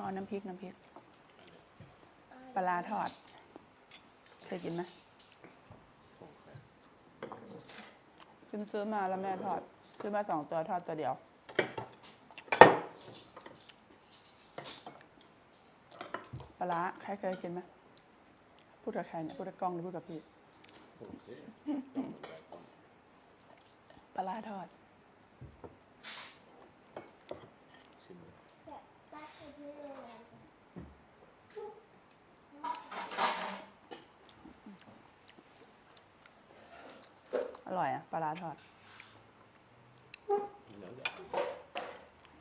อ๋อ น้ำพริก น้ำพริก ปลาร้าทอด เคยกินไหมซิมซื้อมาแล้วแม่ทอด ซื้อมาสองตัวทอดตัวเดียว ปลาร้าใครเคยกินไหมพูดกับใครเนี่ย พูดกับกล้องหรือพูดกับพี่ ปลาร้าทอด อร่อยอะปลาร้าทอด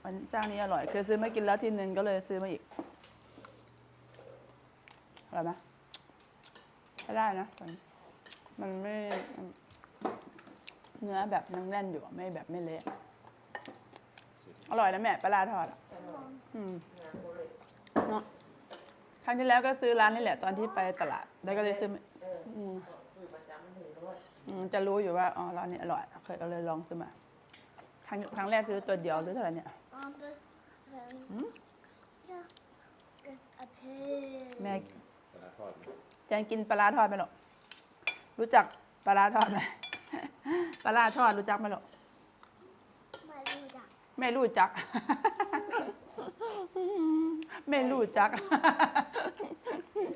อันเจ้านี้อร่อยเคยซื้อมากินแล้วทีนึงก็เลยซื้อมาอีกอร่อยไหมใช้ได้นะมันมันไม่เนื้อแบบนังแน่นอยู่ไม่แบบไม่เละอร่อยนะแม่ปลาร้าทอดอะอืมเนาะครั้งที่แล้วก็ซื้อร้านนี่แหละตอนที่ไปตลาด แล้วก็เลยซื้ออืม จะรู้อยู่ว่า อ๋อ ร้านนี้อร่อย เคยก็เลยลองซื้อมา ครั้งครั้งแรกซื้อตัวเดียวหรือเท่าไหร่เนี่ย Um, ja, ist a pig. แม่ปลาทอดไหมแจงกินปลาร้าทอดไหมหรอกรู้จักปลาร้าทอดไหม ปลาร้าทอดรู้จักไหมหรอก Mal wieder. ไม่รู้จัก ไม่รู้จัก